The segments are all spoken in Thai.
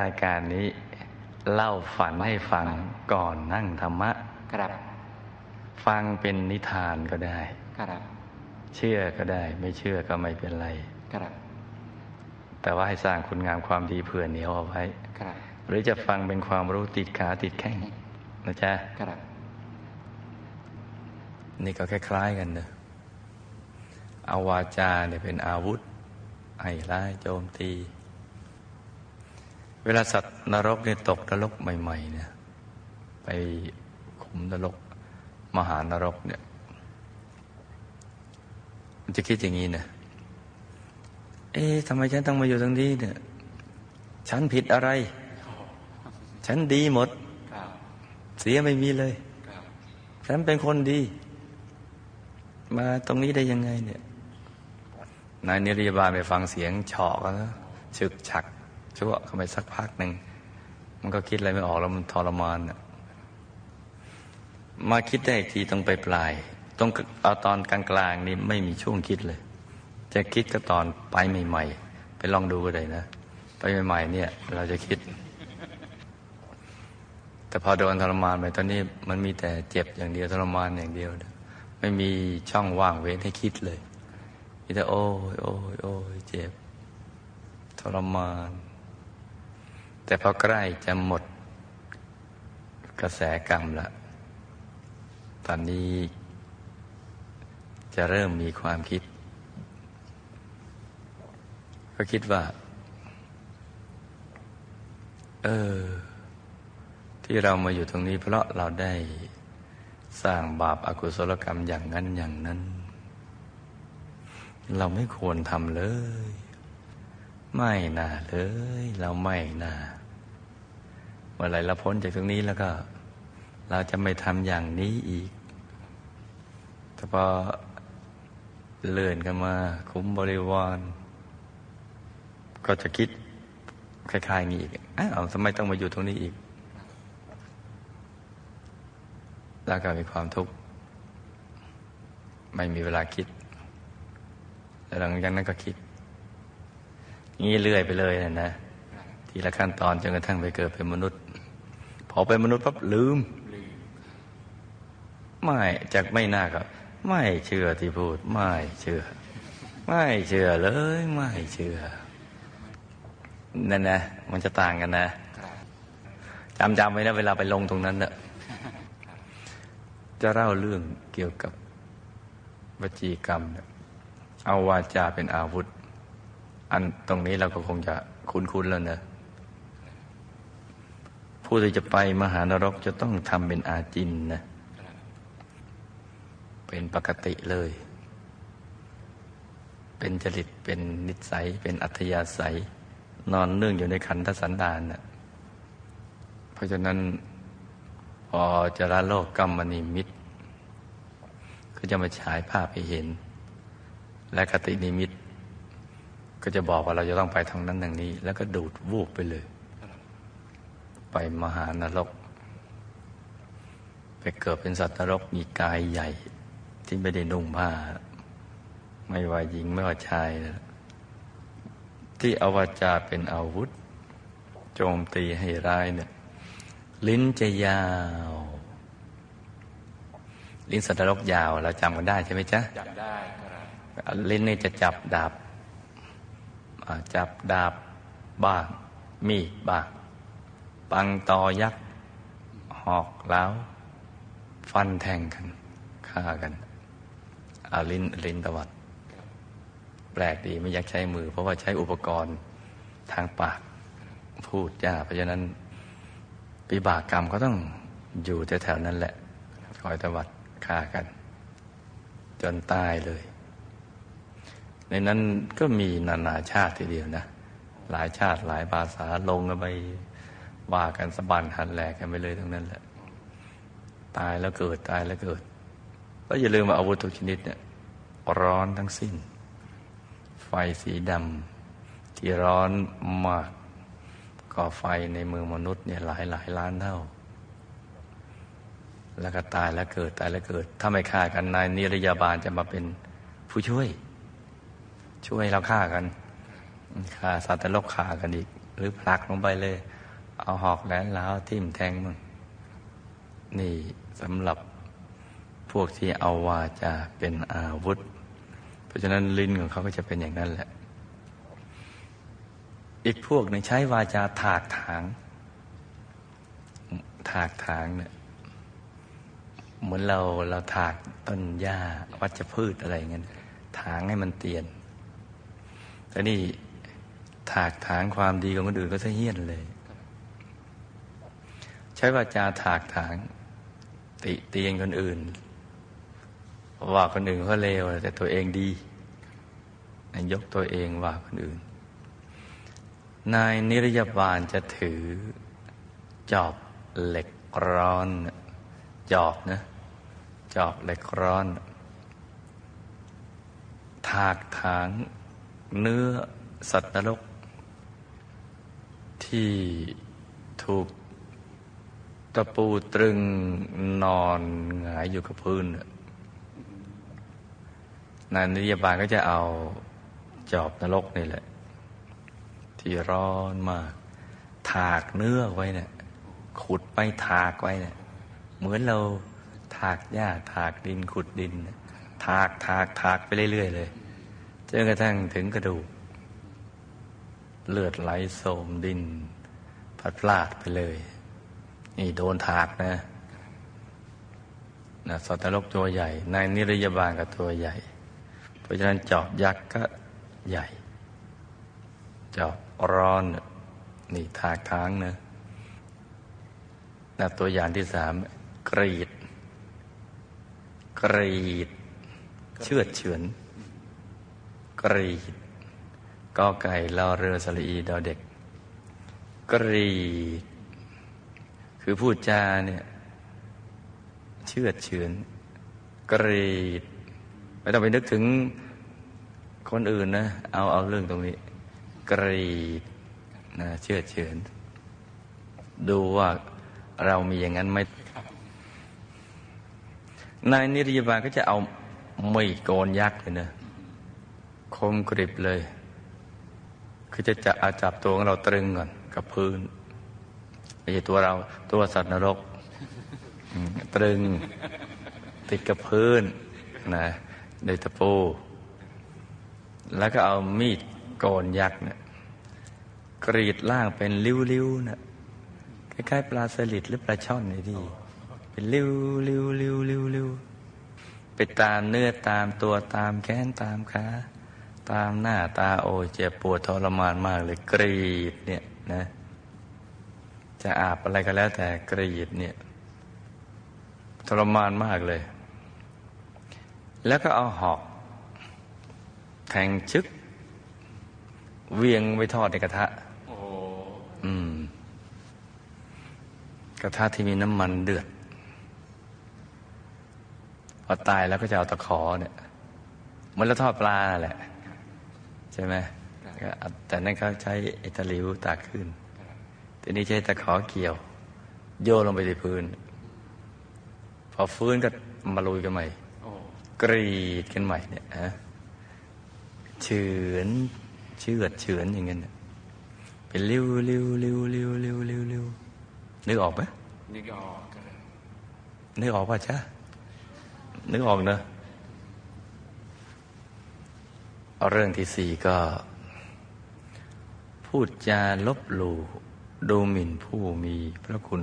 รายการนี้เล่าฝันให้ฟังก่อนนั่งธรรมะ ครับ ฟังเป็นนิทานก็ได้ ครับ เชื่อก็ได้ ไม่เชื่อก็ไม่เป็นไร ครับ แต่ว่าให้สร้างคุณงามความดีเผื่อเหนียวเอาไว้ ครับ หรือจะฟังเป็นความรู้ติดขาติดแข้งนะจ๊ะ ครับ นี่ก็คล้ายๆกันเนอะเอาวาจาเนี่ยเป็นอาวุธให้ร้ายโจมตี เวลาสัตว์นรกเนี่ยตกนรกใหม่ๆเนี่ยไปขุมนรก มหานรกเนี่ย มันจะคิดอย่างนี้นะเอ๊ะทำไมฉันต้องมาอยู่ตรงนี้เนี่ย ฉันผิดอะไร ฉันดีหมด เสียไม่มีเลย ฉันเป็นคนดี มาตรงนี้ได้ยังไงเนี่ยนายนิรยาบาลไปฟังเสียงเฉาะกันแล้วฉึกฉัก ชั่วเข้าไปสักพักหนึ่ง มันก็คิดอะไรไม่ออกแล้วมันทรมานน่ะมาคิดได้อีกทีตรงไปปลายตรงเอาตอนกลางๆนี่ไม่มีช่วงคิดเลย จะคิดก็ตอนไปใหม่ๆ ไปลองดูก็ได้นะ ไปใหม่ๆเนี่ย เราจะคิด แต่พอโดนทรมานไปตอนนี้มันมีแต่เจ็บอย่างเดียวทรมานอย่างเดียว ไม่มีช่องว่างเว้นให้คิดเลยมีแต่โอ้ยโอ้ยโอ้ยเจ็บทรมาน แต่พอใกล้จะหมดกระแสกรรมละ ตอนนี้จะเริ่มมีความคิด ก็คิดว่า เออ ที่เรามาอยู่ตรงนี้ เพราะเราได้สร้างบาปอากุศลกรรมอย่างนั้นอย่างนั้น เราไม่ควรทำเลย ไม่น่าเลย เราไม่น่า เมื่อไหรเราพ้นจากตรงนี้แล้วก็ เราจะไม่ทำอย่างนี้อีกแต่พอเลื่อนกันมา คุ้มบริวารก็จะคิดคล้ายๆงี้อีกอ้าวทำไมต้องมาอยู่ตรงนี้อีก แล้วก็มีความทุกข์ ไม่มีเวลาคิด แล้วหลังจากนั้นก็คิด งี้เรื่อยไปเลยนะนะ ทีละขั้นตอนจนกระทั่งไปเกิดเป็นมนุษย์ พอเป็นมนุษย์ปั๊บลืม ไม่จากไม่น่าก็ไม่เชื่อที่พูด ไม่เชื่อ ไม่เชื่อเลย ไม่เชื่อนั่นนะมันจะต่างกันนะจำจำไว้นะเวลาไปลงตรงนั้นเนอะจะเล่าเรื่องเกี่ยวกับวจีกรรมเนี่ยเอาวาจาเป็นอาวุธ อันตรงนี้เราก็คงจะคุ้นๆแล้วเนะ ผู้ที่จะไปมหานรกจะต้องทำเป็นอาจินนะ เป็นปกติเลย เป็นจริตเป็นนิสัย เป็นอัธยาศัย นอนเนื่องอยู่ในขันธสันดานน่ะเพราะฉะนั้นพอจะละโลกกรรมนิมิต ก็จะมาฉายภาพให้เห็น และกตินิมิต ก็จะบอกว่าเราจะต้องไปทางนั้นทางนี้ แล้วก็ดูดวูบไปเลย ไปมหานรก ไปเกิดเป็นสัตว์นรกมีกายใหญ่ ที่ไม่ได้นุ่งผ้า ไม่ว่าหญิงไม่ว่าชายนะที่อวาจาเป็นอาวุธ โจมตีให้ร้ายเนี่ย ลิ้นจะยาว ลิ้นสัตว์นรกยาวเราจำกันได้ใช่ไหมจ๊ะจับได้ครับลิ้นนี่จะจับดาบอ่าจับดาบบ้างมีดบ้าง ปังตอยักษ์ หอกแล้วฟันแทงกันฆ่ากันอาลินลินตวัด แปลกดีไม่อยากใช้มือ เพราะว่าใช้อุปกรณ์ทางปากพูดจ้าเพราะฉะนั้นปิบากกรรมก็ต้องอยู่แถวๆนั้นแหละ คอยตวัดฆ่ากัน จนตายเลย ในนั้นก็มีนานาชาติทีเดียวนะ หลายชาติหลายภาษาลงกันไป ว่ากันสะบันหันแหลกกันไปเลยทั้งนั้นแหละ ตายแล้วเกิดตายแล้วเกิดก็อย่าลืมว่าอาวุธทุกชนิดเนี่ยร้อนทั้งสิ้น ไฟสีดำที่ร้อนมากก็ไฟในมือมนุษย์เนี่ยหลายหลายล้านเท่า แล้วก็ตายแล้วเกิดตายแล้วเกิด ถ้าไม่ฆ่ากันนายนิรยาบาลจะมาเป็นผู้ช่วย ช่วยเราฆ่ากันฆ่าสัตว์นรกฆ่ากันอีก หรือผลักลงไปเลย เอาหอกแหลนล้าวทิ่มแทงมึง นี่สำหรับพวกที่เอาวาจาเป็นอาวุธ เพราะฉะนั้นลิ้นของเขาก็จะเป็นอย่างนั้นแหละ อีกพวกหนึ่งใช้วาจาถากถาง ถากถางเนี่ยเหมือนเราเราถากต้นหญ้าวัชพืชอะไรเงี้ยถางให้มันเตียนแต่นี่ถากถางความดีของคนอื่นก็ซะเฮี้ยนเลย ใช้วาจาถากถาง ติเตียนคนอื่น ว่าคนอื่นเขาเลวแต่ตัวเองดี ยกตัวเองว่าคนอื่น นายนิรยาบาลจะถือ จอบเหล็กร้อน จอบนะ จอบเหล็กร้อน ถากถางเนื้อสัตว์นรก ที่ถูก ตะปูตรึงนอนหงายอยู่กับพื้นน่ะนายนิยบาลก็จะเอาจอบนรกนี่แหละ ที่ร้อนมาก ถากเนื้อไว้เนี่ยขุดไปถากไว้เนี่ยเหมือนเราถากหญ้าถากดินขุดดิน ถากถากถากไปเรื่อย ๆ เลยจนกระทั่งถึงกระดูก เลือดไหลโสมดินพัดพลาดไปเลย นี่โดนถากนะนะสัตว์นรกตัวใหญ่นายนิรยาบาลกับตัวใหญ่ เพราะฉะนั้นจอบยักษ์ก็ใหญ่ จอบร้อนนี่ถากทางนะนะตัวอย่างที่สามกรีด กรีด เชือดเฉือน กรีดกอไก่ลอเรือสลีดอเด็ก กรีด คือพูดจาเนี่ยเชื่อเฉือนกรีด ไม่ต้องไปนึกถึงคนอื่นนะ เอาเอาเรื่องตรงนี้ กรีดนะเชื่อเฉือนดูว่าเรามีอย่างนั้นไหมนายนิรยาบาลก็จะเอาไม่โกนยักษ์เลยนะคมกริบเลย คือจะจะอาจับตัวของเราตรึงก่อนกับพื้น ไม่ใช่ตัวเราตัวสัตว์นรกตรึงติดกับพื้นนะโดยตะปู แล้วก็เอามีดโกนยักษ์เนี่ยกรีดล่างเป็นริ้วๆนะคล้ายๆปลาสลิดหรือปลาช่อนนี่ที่เป็นริ้วริ้วริ้วริ้วริ้วไปตามเนื้อตามตัวตามแขนตามขาตามหน้าตาโอ้ยเจ็บปวดทรมานมากเลยกรีดเนี่ยนะ จะอาบอะไรก็แล้วแต่กรีดเนี่ยทรมานมากเลย แล้วก็เอาหอก แทงชึก เวียงไปทอดในกระทะโอ้อืม กระทะที่มีน้ำมันเดือดพอตายแล้วก็จะเอาตะขอเนี่ยเหมันแล้วทอดปลานั่นแหละ ใช่ไหมก็เอาแต่นั่นเขาใช้ไอ้ตะหลิวตากขึ้น ทีนี้ใช้ตะขอเกี่ยว โยนลงไปที่พื้น พอฟื้นก็มาลุยกันใหม่กรีดกันใหม่เนี่ยฮะเฉือนเชือดเฉือนอย่างเงี้ยเป็นริ้วริ้วริ้วริ้วริ้วริ้วริ้วนึกออกไหมนึกออกนึกออกป่ะจ๊ะนึกออกเนอะเอาเรื่องที่สี่ก็ พูดจาลบหลู่ ดูหมิ่นผู้มีพระคุณ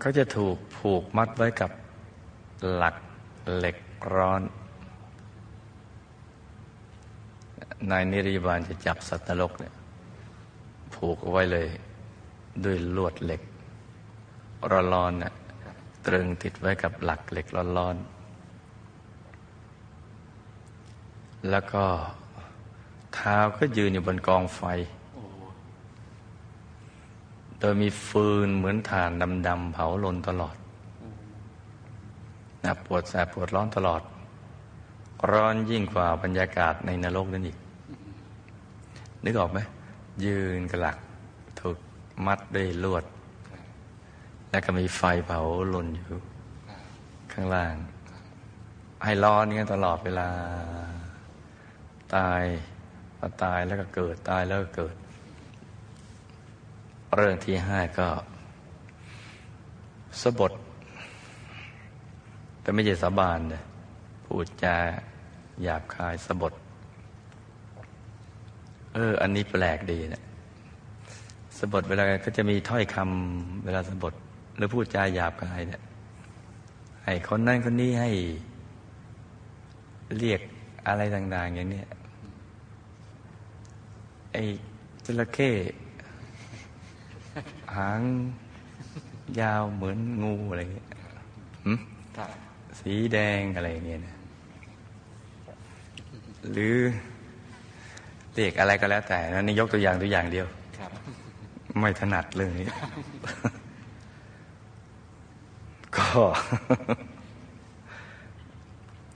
เขาจะถูกผูกมัดไว้กับหลักเหล็กร้อน นายนิริบาลจะจับสัตว์นรกเนี่ยผูกเอาไว้เลย ด้วยลวดเหล็กร้อนๆน่ะตรึงติดไว้กับหลักเหล็กร้อนๆแล้วก็ ท้าก็ยืนอยู่บนกองไฟ โดยมีฟืนเหมือนถ่านดำๆเผาลนตลอดนะปวดแสบปวดร้อนตลอด ร้อนยิ่งกว่าบรรยากาศในนรกนั่นอีก นึกออกไหม ยืนกระหลัก ถูกมัดด้วยลวด แล้วก็มีไฟเผาลนอยู่ ข้างล่าง ให้ร้อนนี้ตลอดเวลา ตาย ตายแล้วก็เกิดตายแล้วก็เกิด เรื่องที่ห้าก็ สบทแต่ไม่ใช่สาบานเลยพูดจาหยาบคายสบทเออ อันนี้แปลกดีเนะสบทเวลาก็จะมีถ้อยคำเวลาสบทหรือพูดจาหยาบคายเนี่ยให้คนนั้นคนนี้ให้เรียกอะไรต่าง ๆ อย่างเนี้ย ไอ้จระเข้หางยาวเหมือนงูอะไรเงี้ยหึครับสีแดงอะไรอย่างเงี้ยนะหรือเรียกอะไรก็แล้วแต่นะนี่ยกตัวอย่างตัวอย่างเดียวครับไม่ถนัดเรื่องนี้ ก็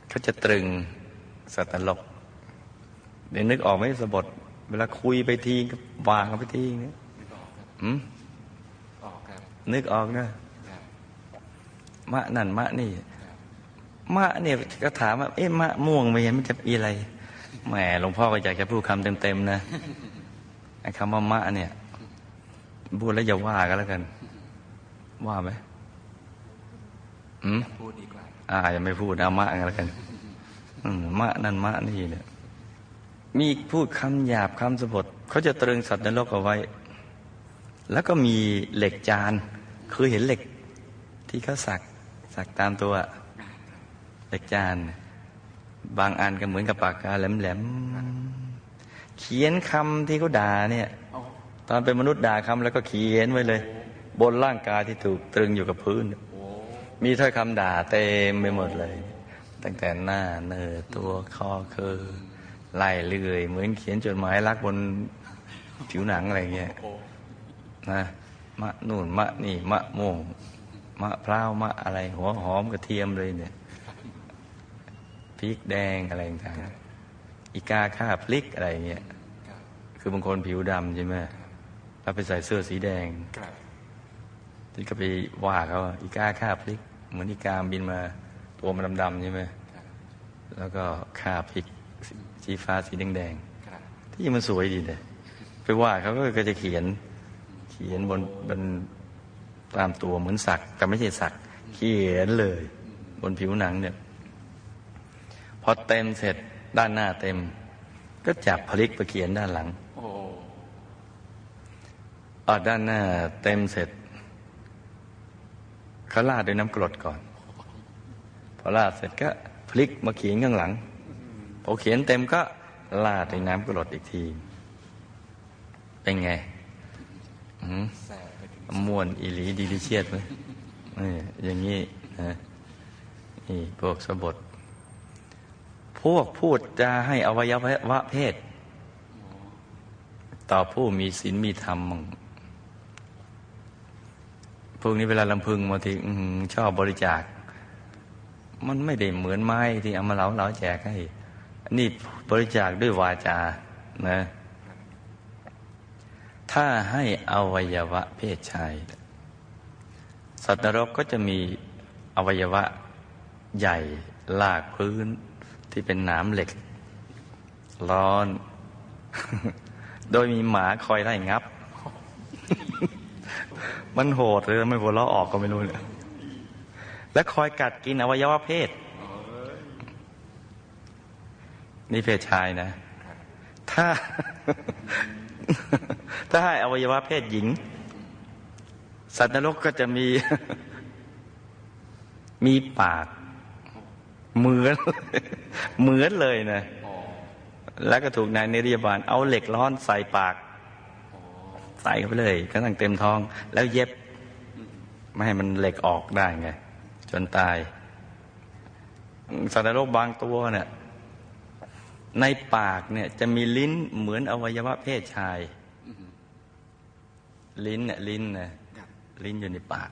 เขาจะตรึงสัตว์ตลกเดี๋ยวนึกออกไหมสะบด เวลาคุยไปทีก็วางไปทีเนี่ยนึกออกครับอืมออกครับนึกออกนะครับมะนั่นมะนี่ครับมะเนี่ยก็ถามว่าเอ๊ะมะม่วงไม่เห็นมันจะมีอะไรแหมหลวงพ่อก็อยากจะพูดคำเต็มๆนะไอ้คำว่ามะเนี่ยพูดแล้วอย่าว่ากันแล้วกัน ว่าไหมอืมพูดดีกว่าอ่ายังไม่พูดเอามะกันแล้วกัน อืมมะนั่นมะนี่เนี่ย มีพูดคำหยาบคำสบทเขาจะตรึงสัตว์ในโลกเอาไว้ แล้วก็มีเหล็กจาน คือเห็นเหล็กที่เขาสักสักตามตัวเหล็กจาน บางอันก็เหมือนกับปากกาแหลมๆเขียนคำที่เขาด่าเนี่ยอตอนเป็นมนุษย์ด่าคำแล้วก็เขียนไว้เลย บนร่างกายที่ถูกตรึงอยู่กับพื้น มีถ้อยคำด่าเต็มไปหมดเลย ตั้งแต่หน้าเนื้อตัวคอคือ ไล่เลื่อย เหมือนเขียนจดหมายรักบนผิวหนังอะไรเงี้ยนะมะนู่นมะนี่ มะม่วงมะพร้าวมะอะไร หัวหอมกระเทียมเลยเนี่ยพริกแดงอะไรต่างอีกาข้าพริกอะไรเงี้ยคือบางคนผิวดำใช่ไหมแล้วไปใส่เสื้อสีแดงที่ก็ไปว่าเขาอีกาฆ่าพลิก เหมือนอีกาบินมาตัวมันดำๆใช่ไหมแล้วก็ฆ่าพลิก สีฟ้าสีแดงครับๆที่มันสวยดีเลยไปว่าเขาก็จะเขียน เขียนบนบนตามตัวเหมือนสักแต่ไม่ใช่สักเขียนเลย บนผิวหนังเนี่ยพอเต็มเสร็จด้านหน้าเต็ม ก็จับพลิกไปเขียนด้านหลังโอ้ออด้านหน้าเต็มเสร็จเขาลาดด้วยน้ำกรดก่อน พอลาดเสร็จก็พลิกมาเขียนข้างหลัง พอเขียนเต็มก็ลาดด้วยน้ำกรดอีกที เป็นไงม่วนอีหลีดีลิเชียดไหมอย่างนี้นะนี่พวกสบท พวกพูดจะให้อวัยวะเพศ ต่อผู้มีศีลมีธรรมพวกนี้เวลาลำพึงบางทีชอบบริจาค มันไม่ได้เหมือนไม้ที่เอามาเหลาเหลาแจกให้ นนี้บริจาคด้วยวาจานะ ถ้าให้อวัยวะเพศชาย สัตว์นรกก็จะมีอวัยวะใหญ่ลากพื้นที่เป็นหนามเหล็ก ร้อน โดยมีหมาคอยไล่งับ มันโหดเลยไม่หัวเราะออกก็ไม่รู้เนี่ยและคอยกัดกินอวัยวะเพศ นี่เพศชายนะ ถ้า ถ้าให้อวัยวะเพศหญิง สัตว์นรกก็จะมี มีปาก เหมือน เหมือนเลยนะแล้วก็ถูกนายนิรยบาล เอาเหล็กร้อนใส่ปาก ใส่เข้าไปเลยกระทั่งเต็มท้อง แล้วเย็บ ไม่ให้มันเหล็กออกได้ไง จนตายสัตว์นรกบางตัวเนี่ย ในปากเนี่ยจะมีลิ้นเหมือนอวัยวะเพศชายอื้อหือลิ้นเนี่ยลิ้นนะครับลิ้นอยู่ในปาก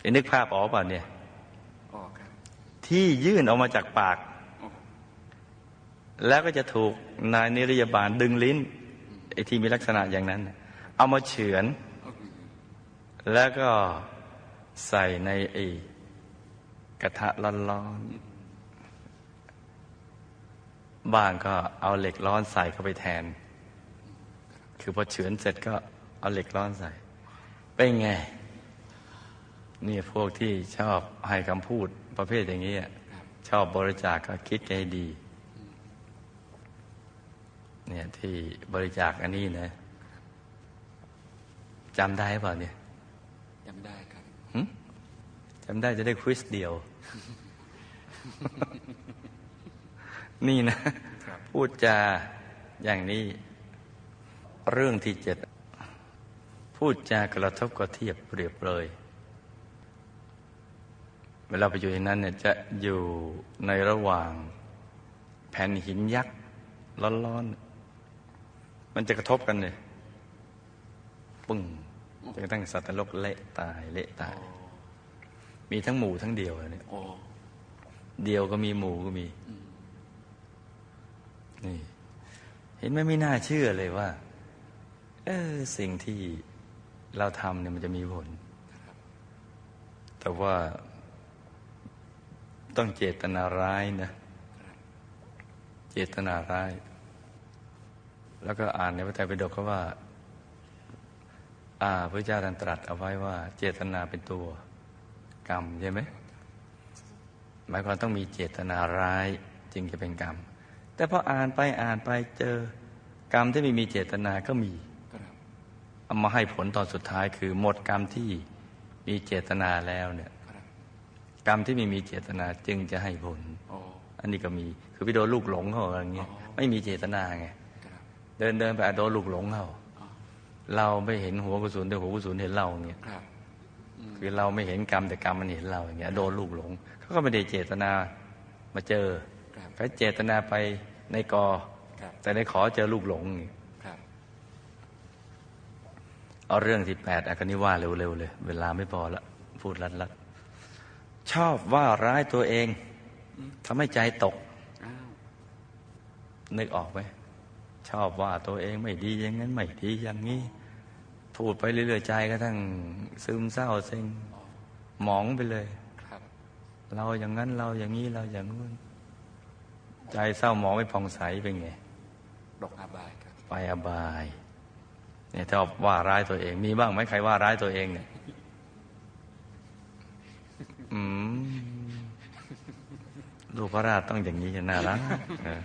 เห็นนึกภาพออกป่ะเนี่ยออกครับที่ยื่นออกมาจากปากโอ้แล้วก็จะถูกนายนิรยาบาลดึงลิ้นไอ้ที่มีลักษณะอย่างนั้นน่ะเอามาเฉือนอื้อหือแล้วก็ใส่ในไอ้กระทะร้อน บ้างก็เอาเหล็กร้อนใส่เข้าไปแทน คือพอเฉือนเสร็จก็เอาเหล็กร้อนใส่ เป็นไง นี่พวกที่ชอบให้คำพูดประเภทอย่างนี้อะครับชอบบริจาคก็คิดให้ดี เนี่ยที่บริจาคอันนี้นะจำได้เปล่าเนี่ยจำได้ครับหึจำได้จะได้ควิสเดียว นี่นะครับพูดจาอย่างนี้ เรื่องที่เจ็ดพูดจากระทบกระเทียบเปรียบเลยเวลาไปอยู่ในนั้นเนี่ยจะอยู่ในระหว่างแผ่นหินยักษ์ร้อนๆ มันจะกระทบกันเลยปึ้งจนกระทั่งสัตว์นรกเละตายเละตาย มีทั้งหมู่ทั้งเดียวอะเนี่ยโอ้เดียวก็มีหมู่ก็มี นี่ เห็นไหมไม่น่าเชื่อเลยว่า เออสิ่งที่เราทำเนี่ยมันจะมีผล แต่ว่าต้องเจตนาร้ายนะ เจตนาร้าย แล้วก็อ่านในพระไตรปิฎกเขาว่า อ่าพระเจ้าท่านตรัสเอาไว้ว่า เจตนาเป็นตัวกรรมใช่ไหมหมายความต้องมีเจตนาร้ายจึงจะเป็นกรรม แต่พออ่านไปอ่านไปเจอ กรรมที่ไม่มีเจตนาก็มีครับเอามาให้ผลตอนสุดท้ายคือหมดกรรมที่มีเจตนาแล้วเนี่ยครับกรรมที่ไม่มีเจตนาจึงจะให้ผลโอ้อันนี้ก็มีคือไปโดนลูกหลงเขาอะไรเงี้ยอ๋อไม่มีเจตนาไงครับเดินเดินไปอะโดนลูกหลงเขาอ๋อเราไม่เห็นหัวกระสุนแต่หัวกระสุนเห็นเราเงี้ยครับอืมคือเราไม่เห็นกรรมแต่กรรมมันเห็นเราอย่างเงี้ยโดนลูกหลงเขาก็ไม่ได้เจตนามาเจอครับ เขาเจตนาไปในกอครับแต่ในขอเจอลูกหลงอย่างเงี้ยครับเอาเรื่องที่แปดอันนี้ว่าเร็วๆเลย เวลาไม่พอละพูดลัดๆชอบว่าร้ายตัวเองทำให้ใจตกอ้าวนึกออกไหมชอบว่าตัวเองไม่ดีอย่างนั้นไม่ดีอย่างนี้ พูดไปเรื่อยๆใจก็ทั้งซึมเศร้าเซ็งหมองไปเลยครับเราอย่างนั้นเราอย่างนี้เราอย่างนู้น ใจเศร้าหมองไม่ผ่องใสเป็นไงดอกอาบายครับไปอบายเนี่ยถ้าว่าร้ายตัวเอง มีบ้างไหมใครว่าร้ายตัวเองเนี่ยอืมลูกพระราชต้องอย่างนี้จะน่ารักเออ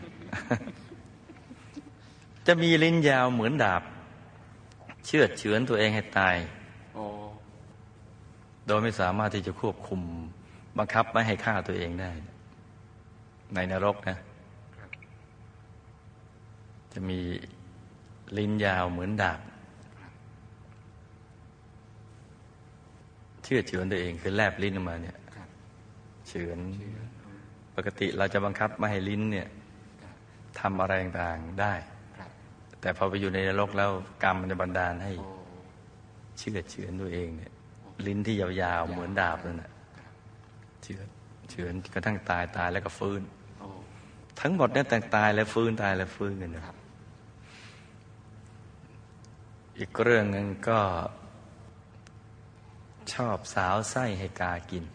จะมีลิ้นยาวเหมือนดาบ เชือดเฉือนตัวเองให้ตายโอ้โดยไม่สามารถที่จะควบคุม บังคับไม่ให้ฆ่าตัวเองได้ ในนรกนะครับ จะมีลิ้นยาวเหมือนดาบ เชื่อดเฉือนตัวเองคือแลบลิ้นออกมาเนี่ยครับเฉือนเชื่อปกติเราจะบังคับไม่ให้ลิ้นเนี่ยครับทำอะไรต่างๆได้ครับแต่พอไปอยู่ในนรกแล้วกรรมมันจะบันดาลให้โอ้เชื่อดเฉือนตัวเองเนี่ย ลิ้นที่ยาวๆเหมือนดาบนั่นแหละเฉือนเฉือนกระทั่งตายตายแล้วก็ฟื้นโอ้ทั้งหมดเนี่ยแต่งตายแล้วฟื้นตายแล้วฟื้นกันนะครับ อีกเรื่องหนึ่งก็ชอบสาวไส้ให้กากิน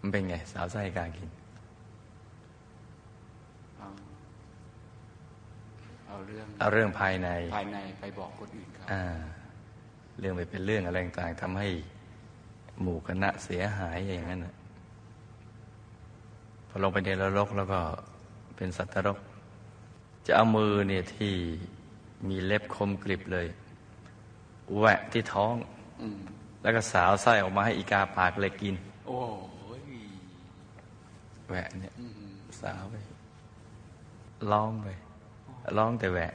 มันเป็นไง สาวไส้ให้กากิน เอาเอาเรื่องเอาเรื่องภายใน ภายในไปบอกคนอื่นครับอ่า เรื่องไปเป็นเรื่องอะไรต่างๆทำให้หมู่คณะเสียหายอย่างนั้นน่ะพอลงไปในนรกแล้วก็เป็นสัตว์นรก จะเอามือเนี่ยที่ มีเล็บคมกริบเลยแหวะที่ท้องอืมแล้วก็สาวไส้ออกมาให้อีกาปากเลยกิน โอ้ยแหวะเนี่ยอืมสาวไปร้องไปร้องแต่แหวะ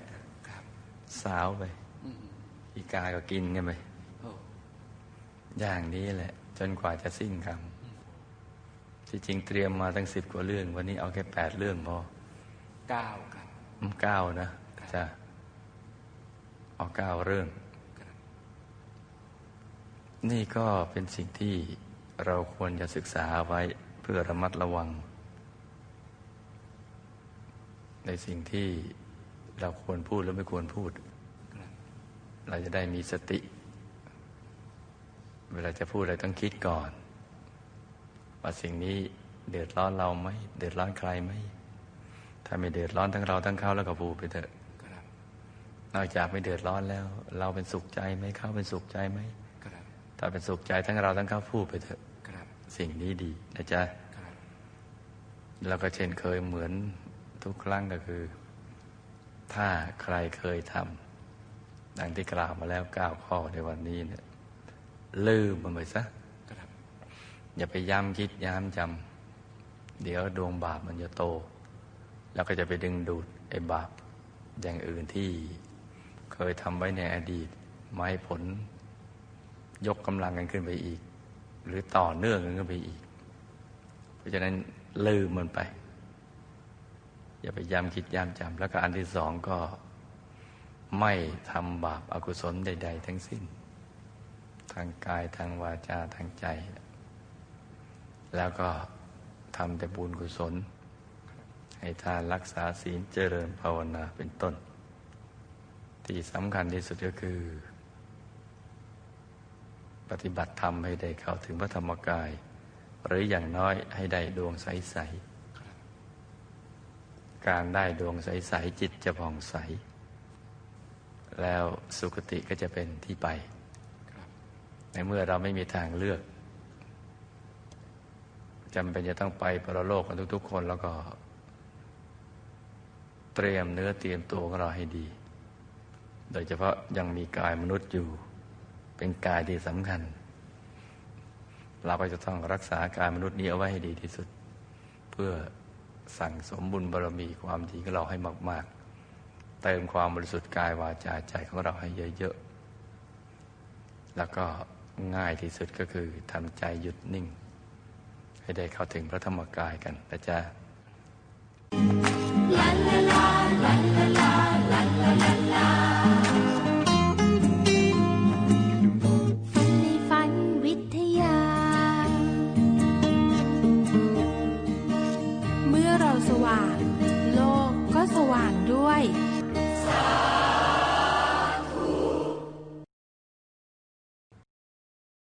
ครับสาวไปอืมอีกาก็กินกันไปโอ้อย่างนี้แหละ จนกว่าจะสิ้นกรรมที่จริงเตรียมมาตั้งสิบกว่าเรื่อง วันนี้เอาแค่แปดเรื่องพอเก้าครับอืมเก้านะจะ เอาเก้าเรื่อง นี่ก็เป็นสิ่งที่เราควรจะศึกษาไว้เพื่อระมัดระวัง ในสิ่งที่เราควรพูดและไม่ควรพูด เราจะได้มีสติ เวลาจะพูดอะไรต้องคิดก่อน ว่าสิ่งนี้เดือดร้อนเราไหมเดือดร้อนใครไหมถ้าไม่เดือดร้อนทั้งเราทั้งเขาแล้วก็พูดไปเถอะ นอกจากไม่เดือดร้อนแล้ว เราเป็นสุขใจไหมเขาเป็นสุขใจไหมครับถ้าเป็นสุขใจทั้งเราทั้งเขาพูดไปเถอะครับสิ่งนี้ดีนะจ๊ะครับแล้วก็เช่นเคยเหมือนทุกครั้งก็คือ ถ้าใครเคยทำดังที่กล่าวมาแล้วเก้าข้อในวันนี้เนี่ยลืมมันไปซะครับอย่าไปย้ำคิดย้ำจำเดี๋ยวดวงบาปมันจะโต แล้วก็จะไปดึงดูดไอ้บาปอย่างอื่นที่ เคยทำไว้ในอดีตมาให้ผลยกกำลังกันขึ้นไปอีก หรือต่อเนื่องกันขึ้นไปอีก เพราะฉะนั้นลืมมันไป อย่าไปย้ำคิดย้ำจำแล้วก็อันที่สองก็ไม่ทำบาปอากุศลใด ๆ ทั้งสิ้น ทางกายทางวาจาทางใจ แล้วก็ทำแต่บุญกุศล ให้ทานรักษาศีลเจริญภาวนาเป็นต้น ที่สำคัญที่สุดก็คือ ปฏิบัติธรรมให้ได้เข้าถึงพระธรรมกาย หรืออย่างน้อยให้ได้ดวงใส ๆ การได้ดวงใส ๆ จิตจะผ่องใส แล้วสุคติก็จะเป็นที่ไป ในเมื่อเราไม่มีทางเลือกจำเป็นจะต้องไปปรโลกกันทุก ๆ คนแล้วก็ เตรียมเนื้อเตรียมตัวของเราให้ดี โดยเฉพาะยังมีกายมนุษย์อยู่ เป็นกายที่สำคัญ เราก็จะต้องรักษากายมนุษย์นี้เอาไว้ให้ดีที่สุด เพื่อสั่งสมบุญบารมีความดีของเราให้มาก ๆ เติมความบริสุทธิ์กายวาจาใจของเราให้เยอะ ๆ แล้วก็ง่ายที่สุดก็คือทำใจหยุดนิ่ง ให้ได้เข้าถึงพระธรรมกายกันนะจ๊ะลาลาลาลาลา